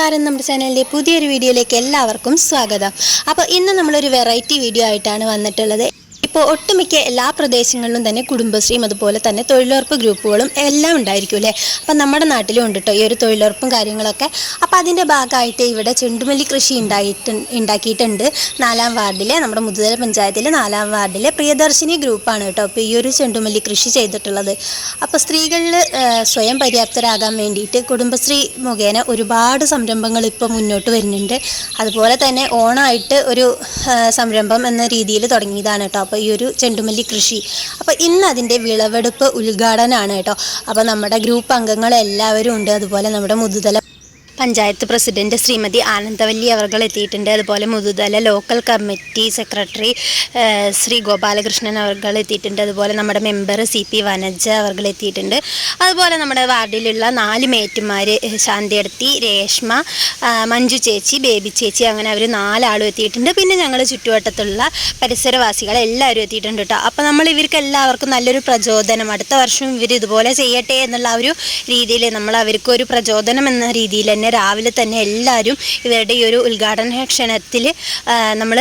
നമസ്കാരം. നമ്മുടെ ചാനലിന്റെ പുതിയൊരു വീഡിയോയിലേക്ക് എല്ലാവർക്കും സ്വാഗതം. അപ്പോൾ ഇന്ന് നമ്മളൊരു വെറൈറ്റി വീഡിയോ ആയിട്ടാണ് വന്നിട്ടുള്ളത്. ഇപ്പോൾ ഒട്ടുമിക്ക എല്ലാ പ്രദേശങ്ങളിലും തന്നെ കുടുംബശ്രീയും അതുപോലെ തന്നെ തൊഴിലുറപ്പ് ഗ്രൂപ്പുകളും എല്ലാം ഉണ്ടായിരിക്കും അല്ലേ? അപ്പം നമ്മുടെ നാട്ടിലും ഉണ്ട് കേട്ടോ ഈ ഒരു തൊഴിലുറപ്പും കാര്യങ്ങളൊക്കെ. അപ്പം അതിന്റെ ഭാഗമായിട്ട് ഇവിടെ ചെണ്ടുമല്ലി കൃഷി ഉണ്ടായിട്ട് ഉണ്ടാക്കിയിട്ടുണ്ട്. നാലാം വാർഡിലെ നമ്മുടെ മുതുതല പഞ്ചായത്തിലെ നാലാം വാർഡിലെ പ്രിയദർശിനി ഗ്രൂപ്പാണ് കേട്ടോ അപ്പോൾ ഈ ഒരു ചെണ്ടുമല്ലി കൃഷി ചെയ്തിട്ടുള്ളത്. അപ്പോൾ സ്ത്രീകളിൽ സ്വയം പര്യാപ്തരാകാൻ വേണ്ടിയിട്ട് കുടുംബശ്രീ മുഖേന ഒരുപാട് സംരംഭങ്ങൾ ഇപ്പോൾ മുന്നോട്ട് വരുന്നുണ്ട്. അതുപോലെ തന്നെ ഓണായിട്ട് ഒരു സംരംഭം എന്ന രീതിയിൽ തുടങ്ങിയതാണ് കേട്ടോ അപ്പോൾ ഈ ഒരു ചെണ്ടുമല്ലി കൃഷി. അപ്പോൾ ഇന്ന് അതിന്റെ വിളവെടുപ്പ് ഉദ്ഘാടനമാണ് കേട്ടോ. അപ്പോൾ നമ്മുടെ ഗ്രൂപ്പ് അംഗങ്ങളെല്ലാവരും ഉണ്ട്. അതുപോലെ നമ്മുടെ മുതുതല പഞ്ചായത്ത് പ്രസിഡന്റ് ശ്രീമതി ആനന്ദവല്ലി അവർകൾ എത്തിയിട്ടുണ്ട്. അതുപോലെ Muthuthala local committee secretary Shri Gopalakrishnan അവർകൾ എത്തിയിട്ടുണ്ട്. അതുപോലെ നമ്മുടെ മെമ്പർ സി പി വനജ അവർകൾ എത്തിയിട്ടുണ്ട്. അതുപോലെ നമ്മുടെ വാർഡിലുള്ള നാല് മേറ്റുമാർ ശാന്തിയടത്തി രേഷ്മ മഞ്ജു ചേച്ചി ബേബി ചേച്ചി അങ്ങനെ അവർ നാലാളും എത്തിയിട്ടുണ്ട്. പിന്നെ ഞങ്ങൾ ചുറ്റുവട്ടത്തുള്ള പരിസരവാസികൾ എല്ലാവരും എത്തിയിട്ടുണ്ട് കേട്ടോ അപ്പോൾ നമ്മൾ ഇവർക്ക് എല്ലാവർക്കും നല്ലൊരു പ്രചോദനം. അടുത്ത വർഷം ഇവർ ഇതുപോലെ ചെയ്യട്ടെ എന്നുള്ള ഒരു രീതിയിൽ നമ്മൾ അവർക്ക് ഒരു പ്രചോദനം എന്ന രീതിയിൽ തന്നെ രാവിലെ തന്നെ എല്ലാവരും ഇവരുടെ ഈ ഒരു ഉദ്ഘാടന ക്ഷണത്തിൽ നമ്മൾ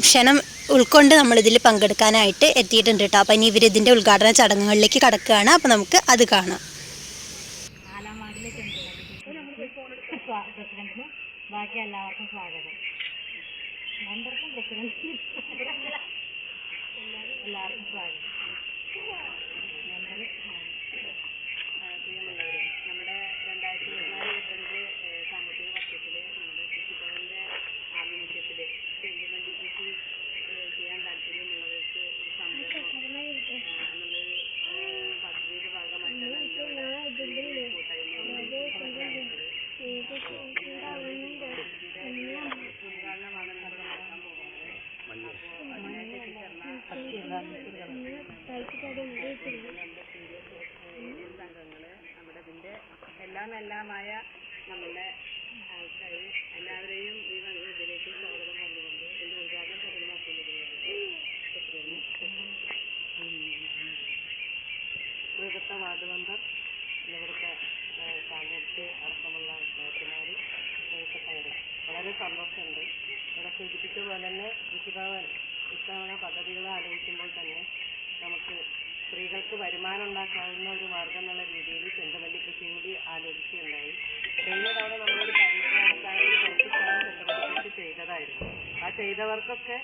ക്ഷണം ഉൾക്കൊണ്ട് നമ്മളിതിൽ പങ്കെടുക്കാനായിട്ട് എത്തിയിട്ടുണ്ട് കേട്ടോ. അപ്പം ഇനി ഇവരിതിന്റെ ഉദ്ഘാടന ചടങ്ങുകളിലേക്ക് കടക്കുകയാണ്. അപ്പം നമുക്ക് അത് കാണാം. ബാക്കി എല്ലാവർക്കും സ്വാഗതം. മെമ്പർക്കും എല്ലാവർക്കും സ്വാഗതം മെമ്പർ പ്രിയമുള്ളവരെ നമ്മുടെ രണ്ടായിരത്തി ഇരുപത്തിനാല് ഇരുപത്തഞ്ച് ഏഹ്, സാമ്പത്തിക വർഷത്തിൽ നമ്മുടെ കൃഷിഭവന്റെ ആഭിമുഖ്യത്തിൽ ചെണ്ടുമല്ലി കൃഷി ഏഹ്, ചെയ്യാൻ താല്പര്യമുള്ളവർക്ക് ഒരു സംരംഭം നമ്മൾ പദ്ധതിയുടെ ഭാഗമായിട്ടാണ് ഇന്നിവിടെ ഈ കൂട്ടായ്മ നടത്തുന്നത്. ഉദ്ഘാടനമാണ് നമ്മൾ നടത്താൻ പോകുന്നത് അപ്പോൾ അതിനായിട്ട് എത്തിച്ചേർന്ന സംഘങ്ങൾ നമ്മുടെ ഇതിന്റെ എല്ലാം എല്ലാമായ നമ്മളുടെ ആൾക്കാർ എല്ലാവരെയും ഈ വ- ഇതിലേക്ക് സ്വാഗതം പറഞ്ഞുകൊണ്ട് ഇതിന്റെ ഉദ്ഘാടനം തുടങ്ങി ഇവിടുത്തെ വാർഡ് മെമ്പർ ഇവിടുത്തെ സാങ്കേതിക അടക്കമുള്ള നേതാക്കന്മാർ സെക്രട്ടറി വളരെ സന്തോഷമുണ്ട്. ഇവിടെ സൂചിപ്പിച്ച പോലെ തന്നെ കൃഷിഭവൻ ഇത്തവണ പദ്ധതികൾ ആലോചിക്കുമ്പോൾ തന്നെ നമുക്ക് സ്ത്രീകൾക്ക് വരുമാനം ഉണ്ടാക്കാവുന്ന ഒരു മാർഗം എന്നുള്ള രീതിയിൽ ചെണ്ടുമല്ലി കൃഷി കൂടി ആലോചിക്കുകയുണ്ടായി. കഴിഞ്ഞ തവണ നമ്മളൊരു കൃഷി ചെയ്തതായിരുന്നു. ആ ചെയ്തവർക്കൊക്കെ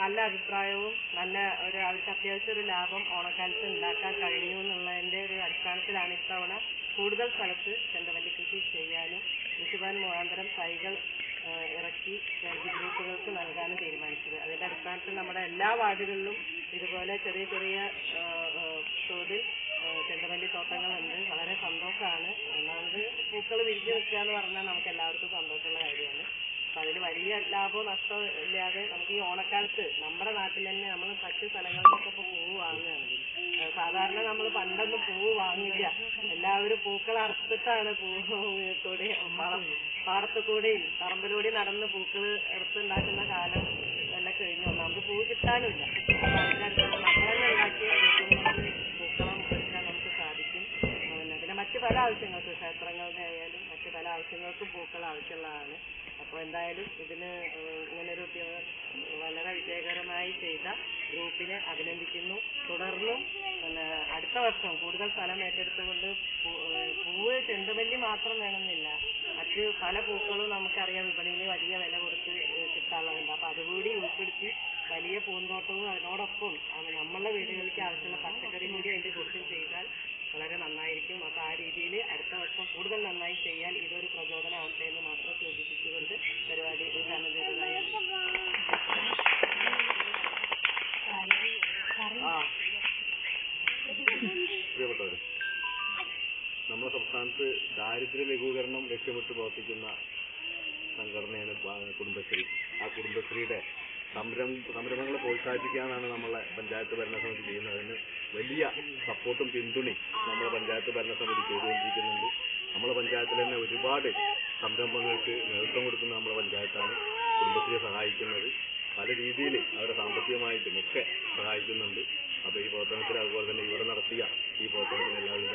നല്ല അഭിപ്രായവും നല്ല ഒരു അവർക്ക് അത്യാവശ്യം ഒരു ലാഭം ഓണക്കാലത്ത് ഉണ്ടാക്കാൻ കഴിഞ്ഞു എന്നുള്ളതിന്റെ ഒരു അടിസ്ഥാനത്തിലാണ് ഇത്തവണ കൂടുതൽ സ്ഥലത്ത് ചെണ്ടുമല്ലി കൃഷി ചെയ്യാനും കൃഷിഭവൻ മുഖാന്തരം തൈകൾ ഇറക്കി ഗ്രൂപ്പുകൾക്ക് നൽകാനും തീരുമാനിച്ചത്. അതിന്റെ അടിസ്ഥാനത്തിൽ നമ്മുടെ എല്ലാ വാർഡുകളിലും ഇതുപോലെ ചെറിയ ചെറിയ തോതിൽ ചെണ്ടുമല്ലി തോട്ടങ്ങളുണ്ട്. വളരെ സന്തോഷമാണ് ഒന്നാമത് പൂക്കൾ വിരിഞ്ഞു നിൽക്കുക എന്ന് പറഞ്ഞാൽ നമുക്ക് എല്ലാവർക്കും സന്തോഷമുള്ള കാര്യമാണ്. അപ്പൊ അതിന് വലിയ ലാഭവും നഷ്ടവും ഇല്ലാതെ നമുക്ക് ഈ ഓണക്കാലത്ത് നമ്മുടെ നാട്ടിൽ തന്നെ നമ്മൾ മറ്റ് സ്ഥലങ്ങളിലൊക്കെ ഇപ്പൊ പൂവ് സാധാരണ നമ്മൾ പണ്ടൊന്നും പൂവ് വാങ്ങില്ല. എല്ലാവരും പൂക്കൾ അറുത്തിട്ടാണ് പൂവ് പാടത്തുകൂടെയും പറമ്പിലൂടെ നടന്ന് പൂക്കൾ എടുത്തുണ്ടാക്കുന്ന കാലം എല്ലാം കഴിഞ്ഞു. നമുക്ക് പൂ കിട്ടാനുമില്ല. പൂക്കളം മറ്റു പല ആവശ്യങ്ങൾക്ക് ക്ഷേത്രങ്ങളുടെ ആയാലും മറ്റു പല ആവശ്യങ്ങൾക്കും പൂക്കൾ ആവശ്യമുള്ളതാണ്. അപ്പോൾ എന്തായാലും ഇതിന് ഇങ്ങനൊരു വളരെ വിജയകരമായി ചെയ്ത ഗ്രൂപ്പിനെ അഭിനന്ദിക്കുന്നു. തുടർന്നും പിന്നെ അടുത്ത വർഷം കൂടുതൽ സ്ഥലം ഏറ്റെടുത്തുകൊണ്ട് പൂവ് ചെണ്ടുമല്ലി മാത്രം വേണമെന്നില്ല. മറ്റ് പല പൂക്കളും നമുക്കറിയാം വിപണിയിൽ വലിയ വില കൊടുത്ത് കിട്ടാനുള്ളതുണ്ട് അപ്പൊ അതുകൂടി ഉൾപ്പെടുത്തി വലിയ പൂന്തോട്ടവും അതിനോടൊപ്പം അത് നമ്മളുടെ വീടുകളിലേക്ക് ആവശ്യമുള്ള പച്ചക്കറി കൂടി അതിന്റെ കൂട്ടത്തിൽ ചെയ്താൽ വളരെ നന്നായിരിക്കും. അപ്പൊ ആ രീതിയിൽ അടുത്ത വർഷം കൂടുതൽ നന്നായി ചെയ്യാൻ ഇതൊരു പ്രചോദനമാവട്ടെ എന്ന് മാത്രം സൂചിപ്പിച്ചുകൊണ്ട് സംസ്ഥാനത്ത് ദാരിദ്ര്യ ലഘൂകരണം ലക്ഷ്യമിട്ട് പ്രവർത്തിക്കുന്ന സംഘടനയാണ് കുടുംബശ്രീ. ആ കുടുംബശ്രീയുടെ സംരം സംരംഭങ്ങളെ പ്രോത്സാഹിപ്പിക്കാനാണ് നമ്മളെ പഞ്ചായത്ത് ഭരണസമിതി ചെയ്യുന്നത്. അതിന് വലിയ സപ്പോർട്ടും പിന്തുണയും നമ്മുടെ പഞ്ചായത്ത് ഭരണസമിതി ചെയ്തുകൊണ്ടിരിക്കുന്നുണ്ട്. നമ്മുടെ പഞ്ചായത്തിൽ തന്നെ ഒരുപാട് സംരംഭങ്ങൾക്ക് നേതൃത്വം കൊടുക്കുന്ന നമ്മുടെ പഞ്ചായത്താണ് കുടുംബശ്രീയെ സഹായിക്കുന്നത്. പല രീതിയിൽ അവരെ സാമ്പത്തികമായിട്ടും ഒക്കെ സഹായിക്കുന്നുണ്ട്. അപ്പോൾ ഈ പ്രവർത്തനത്തിൽ അതുപോലെ തന്നെ ഇവിടെ നടത്തിയ ഈ പ്രവർത്തനത്തിന് എല്ലാവിധ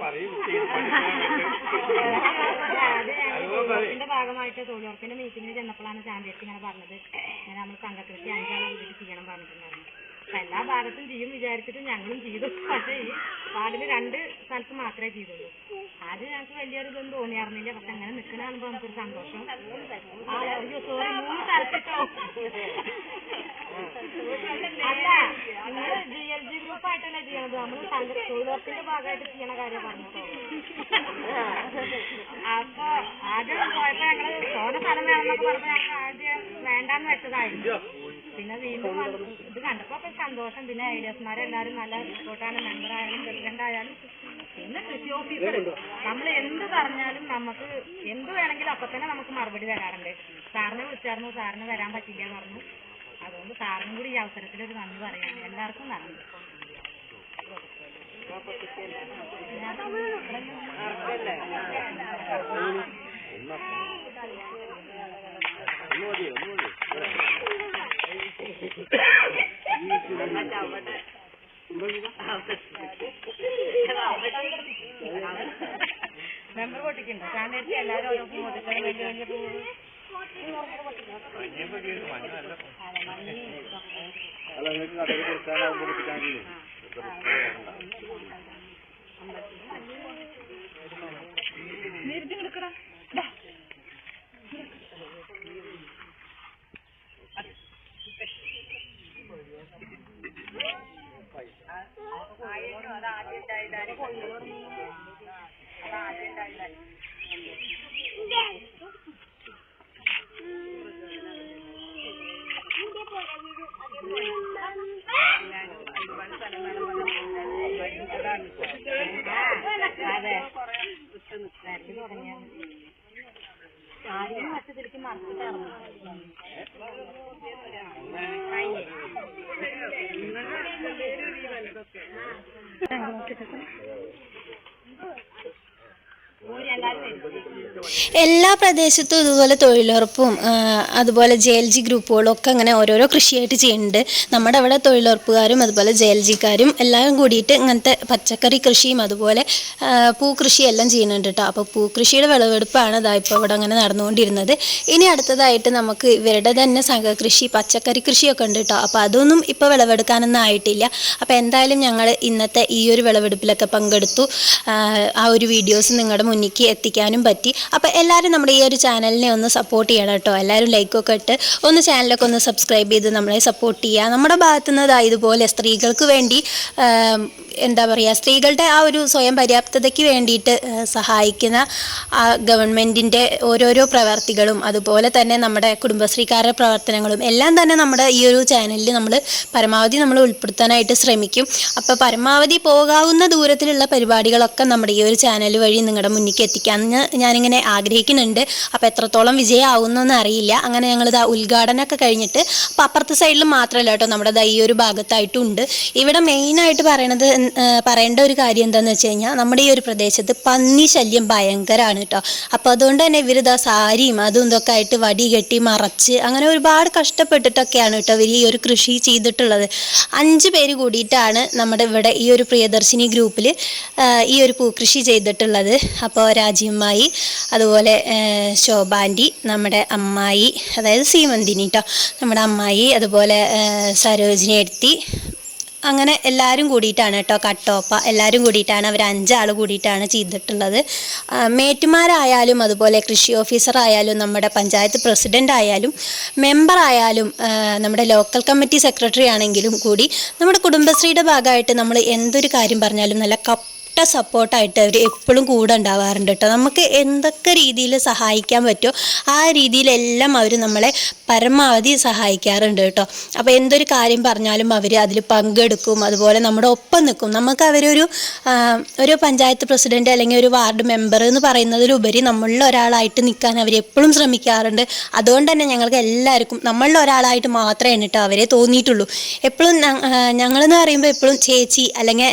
പറയൂ. ഭാഗമായിട്ട് തൊഴിലുറപ്പിന്റെ മീറ്റിംഗിന് ചെന്നപ്പോഴാണ് ചാമ്പ്യൻസ് ഇങ്ങനെ പറഞ്ഞത്. ഇങ്ങനെ നമ്മൾ സംഘകൃഷി അഞ്ചാളെ വീട്ടിൽ ചെയ്യണം പറഞ്ഞിട്ടുണ്ടായിരുന്നു. അപ്പൊ എല്ലാ ഭാഗത്തും ചെയ്യും വിചാരിച്ചിട്ട് ഞങ്ങളും ചെയ്തു. പക്ഷേ ഈ പാടിന് രണ്ട് സ്ഥലത്ത് മാത്രമേ ചെയ്തുള്ളൂ. ആദ്യം ഞങ്ങൾക്ക് വലിയൊരു ഇതൊന്നും തോന്നിയായിരുന്നില്ല. പക്ഷെ അങ്ങനെ നിൽക്കുന്ന നമുക്കൊരു സന്തോഷം. അല്ല നിങ്ങൾ ജി എൽ ജി ഗ്രൂപ്പ് ആയിട്ടല്ലേ ചെയ്യണത്? നമ്മൾ തൊഴിലുറപ്പിന്റെ ഭാഗമായിട്ട് ചെയ്യണ കാര്യം പറഞ്ഞു അപ്പൊ ആദ്യം പോയപ്പോ ഞങ്ങൾ തോന സ്ഥലം വേണമെന്നൊക്കെ പറഞ്ഞപ്പോ ഞങ്ങൾ ആദ്യം വേണ്ടാന്ന് വെച്ചതായിരുന്നു. പിന്നെ വീണ്ടും ഇത് കണ്ടപ്പോ ഒക്കെ സന്തോഷം. പിന്നെ ഐഡിയസ്മാരെല്ലാരും നല്ല സപ്പോർട്ടാണ് മെമ്പർ ആയാലും പ്രസിഡന്റ് ആയാലും. പിന്നെ കൃഷി ഓഫീസർ നമ്മൾ എന്ത് പറഞ്ഞാലും നമുക്ക് എന്ത് വേണമെങ്കിലും അപ്പൊ തന്നെ നമുക്ക് മറുപടി തരാറുണ്ട്. സാറിനെ വിളിച്ചായിരുന്നു സാറിന് വരാൻ പറ്റില്ല എന്ന് പറഞ്ഞു. അതുകൊണ്ട് സാറിനും കൂടി ഈ അവസരത്തിൽ ഒരു നന്ദി പറയാം എല്ലാവർക്കും നന്ദി. ഒന്ന് മെമ്പർ പൊട്ടിക്കുണ്ടോ കാരണം എല്ലാവരും ഓരോ പൊട്ടിക്കണം വലിയ വലിയ പൂവ്. അല്ല നിങ്ങൾക്ക് കടയിൽ കൊടുക്കാനാവുമ്പോൾ കൊടുക്കാനില്ലേ അതെ വരച്ച് തുടങ്ങിയത് ആദ്യം വർഷത്തിലേക്ക് മറച്ചിട്ടായിരുന്നു ഊരി എല്ലാവരും വരും എല്ലാ പ്രദേശത്തും ഇതുപോലെ തൊഴിലുറപ്പും അതുപോലെ ജെ എൽ ജി ഗ്രൂപ്പുകളും ഒക്കെ അങ്ങനെ ഓരോരോ കൃഷിയായിട്ട് ചെയ്യുന്നുണ്ട്. നമ്മുടെ അവിടെ തൊഴിലുറപ്പുകാരും അതുപോലെ ജെ എൽ ജിക്കാരും എല്ലാവരും കൂടിയിട്ട് ഇങ്ങനത്തെ പച്ചക്കറി കൃഷിയും അതുപോലെ പൂക്കൃഷിയും എല്ലാം ചെയ്യുന്നുണ്ട് കേട്ടോ അപ്പോൾ പൂക്കൃഷിയുടെ വിളവെടുപ്പാണ് ഇതാ ഇപ്പോൾ ഇവിടെ അങ്ങനെ നടന്നുകൊണ്ടിരുന്നത്. ഇനി അടുത്തതായിട്ട് നമുക്ക് ഇവരുടെ തന്നെ സംഘകൃഷി പച്ചക്കറി കൃഷിയൊക്കെ ഉണ്ട് കേട്ടോ അപ്പോൾ അതൊന്നും ഇപ്പോൾ വിളവെടുക്കാനൊന്നും ആയിട്ടില്ല. അപ്പോൾ എന്തായാലും ഞങ്ങൾ ഇന്നത്തെ ഈ ഒരു വിളവെടുപ്പിലൊക്കെ പങ്കെടുത്തു. ആ, ഒരു വീഡിയോസ് നിങ്ങളുടെ മുന്നിലേക്ക് എത്തിക്കാനും പറ്റി. അപ്പോൾ എല്ലാവരും നമ്മുടെ ഈ ഒരു ചാനലിനെ ഒന്ന് സപ്പോർട്ട് ചെയ്യണം കേട്ടോ. എല്ലാവരും ലൈക്കൊക്കെ ഇട്ട് ഒന്ന് ചാനലൊക്കെ ഒന്ന് സബ്സ്ക്രൈബ് ചെയ്ത് നമ്മളെ സപ്പോർട്ട് ചെയ്യുക. നമ്മുടെ ഭാഗത്തുനിന്ന് ഇതുപോലെ സ്ത്രീകൾക്ക് വേണ്ടി എന്താ പറയുക സ്ത്രീകളുടെ ആ ഒരു സ്വയം പര്യാപ്തതയ്ക്ക് വേണ്ടിയിട്ട് സഹായിക്കുന്ന ആ ഗവൺമെന്റിന്റെ ഓരോരോ പ്രവർത്തികളും അതുപോലെ തന്നെ നമ്മുടെ കുടുംബശ്രീക്കാരുടെ പ്രവർത്തനങ്ങളും എല്ലാം തന്നെ നമ്മുടെ ഈ ഒരു ചാനലിൽ നമ്മൾ പരമാവധി നമ്മൾ ഉൾപ്പെടുത്താനായിട്ട് ശ്രമിക്കും. അപ്പോൾ പരമാവധി പോകാവുന്ന ദൂരത്തിലുള്ള പരിപാടികളൊക്കെ നമ്മുടെ ഈ ഒരു ചാനൽ വഴി നിങ്ങളുടെ മുന്നിലേക്ക് എത്തിക്കാമെന്ന് ഞാനിങ്ങനെ ആഗ്രഹിക്കുന്നുണ്ട്. അപ്പോൾ എത്രത്തോളം വിജയമാവുന്നൊന്നും അറിയില്ല. അങ്ങനെ ഞങ്ങളിത് ഉദ്ഘാടനമൊക്കെ കഴിഞ്ഞിട്ട് അപ്പോൾ അപ്പുറത്തെ സൈഡിൽ മാത്രമല്ല കേട്ടോ നമ്മുടെ ഈ ഒരു ഭാഗത്തായിട്ടുണ്ട് ഇവിടെ മെയിനായിട്ട് പറയണത് പറയേണ്ട ഒരു കാര്യം എന്താണെന്ന് വെച്ച് കഴിഞ്ഞാൽ നമ്മുടെ ഈ ഒരു പ്രദേശത്ത് പന്നി ശല്യം ഭയങ്കരമാണ് കേട്ടോ അപ്പോൾ അതുകൊണ്ട് തന്നെ ഇവർ ഇതാ സാരിയും അതും ഇതൊക്കെ ആയിട്ട് വടി കെട്ടി മറച്ച് അങ്ങനെ ഒരുപാട് കഷ്ടപ്പെട്ടിട്ടൊക്കെയാണ് കേട്ടോ ഇവർ ഈ ഒരു കൃഷി ചെയ്തിട്ടുള്ളത്. അഞ്ച് പേര് കൂടിയിട്ടാണ് നമ്മുടെ ഇവിടെ ഈ ഒരു പ്രിയദർശിനി ഗ്രൂപ്പിൽ ഈ ഒരു പൂക്കൃഷി ചെയ്തിട്ടുള്ളത്. അപ്പോൾ രാജ്യമ്മായി അതുപോലെ ശോഭാന്റി നമ്മുടെ അമ്മായി അതായത് സീമന്തിനി കേട്ടോ നമ്മുടെ അമ്മായി അതുപോലെ സരോജിനി എടുത്തി അങ്ങനെ എല്ലാവരും കൂടിയിട്ടാണ് കേട്ടോ കട്ടോപ്പ. എല്ലാവരും കൂടിയിട്ടാണ് അവർ അഞ്ചാൾ കൂടിയിട്ടാണ് ചെയ്തിട്ടുള്ളത്. മേറ്റുമാരായാലും അതുപോലെ കൃഷി ഓഫീസറായാലും നമ്മുടെ പഞ്ചായത്ത് പ്രസിഡന്റ് ആയാലും മെമ്പറായാലും നമ്മുടെ ലോക്കൽ കമ്മിറ്റി സെക്രട്ടറി ആണെങ്കിലും കൂടി നമ്മുടെ കുടുംബശ്രീയുടെ ഭാഗമായിട്ട് നമ്മൾ എന്തൊരു കാര്യം പറഞ്ഞാലും നല്ല കപ്പ് സപ്പോർട്ടായിട്ട് അവർ എപ്പോഴും കൂടെ ഉണ്ടാവാറുണ്ട് കേട്ടോ നമുക്ക് എന്തൊക്കെ രീതിയിൽ സഹായിക്കാൻ പറ്റുമോ ആ രീതിയിലെല്ലാം അവർ നമ്മളെ പരമാവധി സഹായിക്കാറുണ്ട് കേട്ടോ അപ്പോൾ എന്തൊരു കാര്യം പറഞ്ഞാലും അവർ അതിൽ പങ്കെടുക്കും അതുപോലെ നമ്മുടെ ഒപ്പം നിൽക്കും. നമുക്ക് അവരൊരു ഒരു പഞ്ചായത്ത് പ്രസിഡന്റ് അല്ലെങ്കിൽ ഒരു വാർഡ് മെമ്പർ എന്ന് പറയുന്നതിലുപരി നമ്മളിൽ ഒരാളായിട്ട് നിൽക്കാൻ അവർ എപ്പോഴും ശ്രമിക്കാറുണ്ട്. അതുകൊണ്ട് തന്നെ ഞങ്ങൾക്ക് എല്ലാവർക്കും നമ്മളിൽ ഒരാളായിട്ട് മാത്രമേ എന്നിട്ട് അവരെ തോന്നിയിട്ടുള്ളൂ. എപ്പോഴും ഞങ്ങളെന്ന് പറയുമ്പോൾ എപ്പോഴും ചേച്ചി അല്ലെങ്കിൽ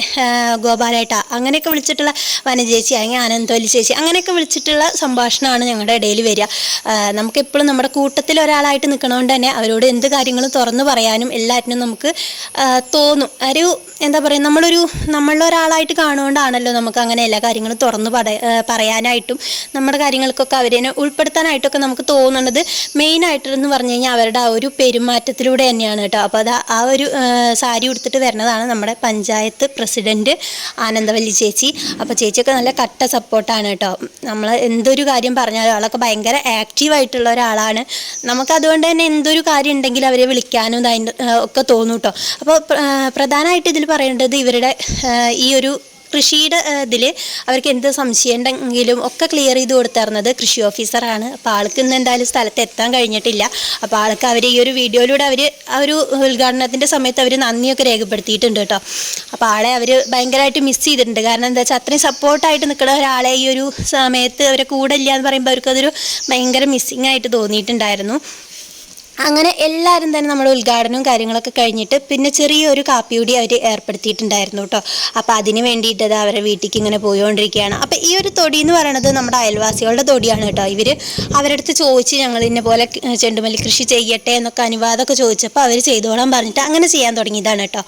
ഗോപാലേട്ട അങ്ങനെയൊക്കെ വിളിച്ചിട്ടുള്ള വനചേച്ചി അല്ലെങ്കിൽ ആനന്ദവല്ലി ചേച്ചി അങ്ങനെയൊക്കെ വിളിച്ചിട്ടുള്ള സംഭാഷണമാണ് ഞങ്ങളുടെ ഇടയിൽ വരിക. നമുക്കെപ്പോഴും നമ്മുടെ കൂട്ടത്തിൽ ഒരാളായിട്ട് നിൽക്കണോണ്ട് തന്നെ അവരോട് എന്ത് കാര്യങ്ങളും തുറന്നു പറയാനും എല്ലാറ്റിനും നമുക്ക് തോന്നും. ഒരു എന്താ പറയുക നമ്മളൊരു നമ്മളൊരാളായിട്ട് കാണുകൊണ്ടാണല്ലോ നമുക്ക് അങ്ങനെ എല്ലാ കാര്യങ്ങളും തുറന്നു പറയാനായിട്ടും നമ്മുടെ കാര്യങ്ങൾക്കൊക്കെ അവരെ ഉൾപ്പെടുത്താനായിട്ടൊക്കെ നമുക്ക് തോന്നുന്നത് മെയിനായിട്ടെന്ന് പറഞ്ഞു കഴിഞ്ഞാൽ അവരുടെ ആ ഒരു പെരുമാറ്റത്തിലൂടെ തന്നെയാണ് കേട്ടോ. അപ്പോൾ അത് ആ ഒരു സാരി ഉടുത്തിട്ട് വരുന്നതാണ് നമ്മുടെ പഞ്ചായത്ത് പ്രസിഡന്റ് ആനന്ദവല്ലി ചേച്ചി. അപ്പോൾ ചേച്ചിയൊക്കെ നല്ല കട്ട സപ്പോർട്ടാണ് കേട്ടോ. നമ്മൾ എന്തൊരു കാര്യം പറഞ്ഞാലും ആളൊക്കെ ഭയങ്കര ആക്റ്റീവായിട്ടുള്ള ഒരാളാണ്. നമുക്ക് അതുകൊണ്ട് തന്നെ എന്തൊരു കാര്യം ഉണ്ടെങ്കിൽ അവരെ വിളിക്കാനും ഒക്കെ തോന്നും കേട്ടോ. അപ്പോൾ പ്രധാനമായിട്ട് ഇതിൽ പറയേണ്ടത് ഇവരുടെ ഈ ഒരു കൃഷിയുടെ ഇതിൽ അവർക്ക് എന്ത് സംശയം ഉണ്ടെങ്കിലും ഒക്കെ ക്ലിയർ ചെയ്ത് കൊടുത്തിരുന്നത് കൃഷി ഓഫീസറാണ് അപ്പോൾ ആൾക്ക് ഇന്ന് എന്തായാലും സ്ഥലത്ത് എത്താൻ കഴിഞ്ഞിട്ടില്ല. അപ്പോൾ ആൾക്ക് അവർ ഈ ഒരു വീഡിയോയിലൂടെ അവർ ആ ഒരു ഉദ്ഘാടനത്തിന്റെ സമയത്ത് അവർ നന്ദിയൊക്കെ രേഖപ്പെടുത്തിയിട്ടുണ്ട് കേട്ടോ. അപ്പോൾ ആളെ അവർ ഭയങ്കരമായിട്ട് മിസ് ചെയ്തിട്ടുണ്ട്. കാരണം എന്താ വെച്ചാൽ അത്രയും സപ്പോർട്ടായിട്ട് നിൽക്കുന്ന ഒരാളെ ഈ ഒരു സമയത്ത് അവരെ കൂടെ ഇല്ല എന്ന് പറയുമ്പോൾ അവർക്കതൊരു ഭയങ്കര മിസ്സിങ് ആയിട്ട് തോന്നിയിട്ടുണ്ടായിരുന്നു. അങ്ങനെ എല്ലാവരും തന്നെ നമ്മുടെ ഉദ്ഘാടനവും കാര്യങ്ങളൊക്കെ കഴിഞ്ഞിട്ട് പിന്നെ ചെറിയൊരു കാപ്പി കൂടി അവർ ഏർപ്പെടുത്തിയിട്ടുണ്ടായിരുന്നു കേട്ടോ. അപ്പോൾ അതിന് വേണ്ടിയിട്ട് അത് അവരുടെ വീട്ടിലേക്ക് ഇങ്ങനെ പോയിക്കൊണ്ടിരിക്കുകയാണ് അപ്പോൾ ഈ ഒരു തൊടി എന്ന് പറയുന്നത് നമ്മുടെ അയൽവാസികളുടെ തൊടിയാണ് കേട്ടോ. ഇവർ അവരുടെ അടുത്ത് ചോദിച്ച് ഞങ്ങൾ ഇന്ന പോലെ ചെണ്ടുമല്ലി കൃഷി ചെയ്യട്ടെ എന്നൊക്കെ അനുവാദമൊക്കെ ചോദിച്ചപ്പോൾ അവർ ചെയ്തോളാൻ പറഞ്ഞിട്ട് അങ്ങനെ ചെയ്യാൻ തുടങ്ങിയതാണ് കേട്ടോ.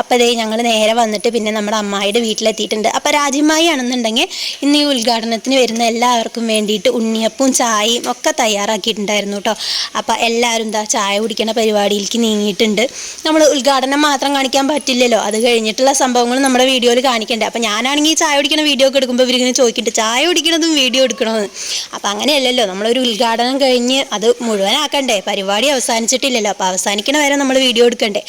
അപ്പോൾ അതേ ഞങ്ങൾ നേരെ വന്നിട്ട് പിന്നെ നമ്മുടെ അമ്മായിയുടെ വീട്ടിലെത്തിയിട്ടുണ്ട്. അപ്പോൾ രാജ്യമായി ആണെന്നുണ്ടെങ്കിൽ ഇന്ന് ഈ ഉദ്ഘാടനത്തിന് വരുന്ന എല്ലാവർക്കും വേണ്ടിയിട്ട് ഉണ്ണിയപ്പവും ചായയും ഒക്കെ തയ്യാറാക്കിയിട്ടുണ്ടായിരുന്നു കേട്ടോ. അപ്പോൾ എല്ലാവരും എന്താ ചായ കുടിക്കണ പരിപാടിയിലേക്ക് നീങ്ങിയിട്ടുണ്ട്. നമ്മൾ ഉദ്ഘാടനം മാത്രം കാണിക്കാൻ പറ്റില്ലല്ലോ. അത് കഴിഞ്ഞിട്ടുള്ള സംഭവങ്ങൾ നമ്മുടെ വീഡിയോയിൽ കാണിക്കണ്ടേ. അപ്പം ഞാനാണെങ്കിൽ ഈ ചായ കുടിക്കണ വീഡിയോ ഒക്കെ എടുക്കുമ്പോൾ ഇവരിങ്ങനെ ചോദിക്കുന്നുണ്ട് ചായ കുടിക്കണതും വീഡിയോ എടുക്കണമെന്ന് അപ്പം അങ്ങനെയല്ലല്ലോ. നമ്മളൊരു ഉദ്ഘാടനം കഴിഞ്ഞ് അത് മുഴുവനാക്കണ്ടേ. പരിപാടി അവസാനിച്ചിട്ടില്ലല്ലോ. അപ്പോൾ അവസാനിക്കണ വരെ നമ്മൾ വീഡിയോ എടുക്കണ്ടേ.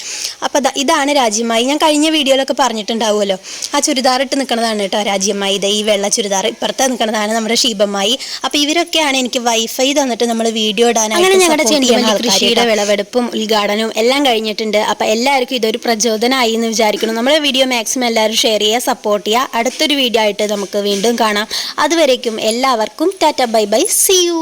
അപ്പോൾ ഇതാണ് രാജ്യമായി ഞാൻ കഴിഞ്ഞ വീഡിയോയിലൊക്കെ പറഞ്ഞിട്ടുണ്ടാവുമല്ലോ. ആ ചുരിദാർ ഇട്ട് നിൽക്കുന്നതാണ് കേട്ടോ രാജ്യമായി ഇത് ഈ വെള്ള ചുരിദാർ ഇപ്പുറത്ത് നിൽക്കുന്നതാണ് നമ്മുടെ ഷീബമായി അപ്പോൾ ഇവരൊക്കെയാണ് എനിക്ക് വൈഫൈ തന്നിട്ട് നമ്മൾ വീഡിയോ ഇടാനായിട്ട് അങ്ങനെ ഞങ്ങളുടെ കൃഷിയുടെ. വിളവെടുപ്പും ഉദ്ഘാടനവും എല്ലാം കഴിഞ്ഞിട്ടുണ്ട്. അപ്പൊ എല്ലാവർക്കും ഇതൊരു പ്രചോദനമായി എന്ന് വിചാരിക്കുന്നു. നമ്മുടെ വീഡിയോ മാക്സിമം എല്ലാവരും ഷെയർ ചെയ്യുക സപ്പോർട്ട് ചെയ്യുക. അടുത്തൊരു വീഡിയോ ആയിട്ട് നമുക്ക് വീണ്ടും കാണാം. അതുവരേക്കും എല്ലാവർക്കും tata bye bye see you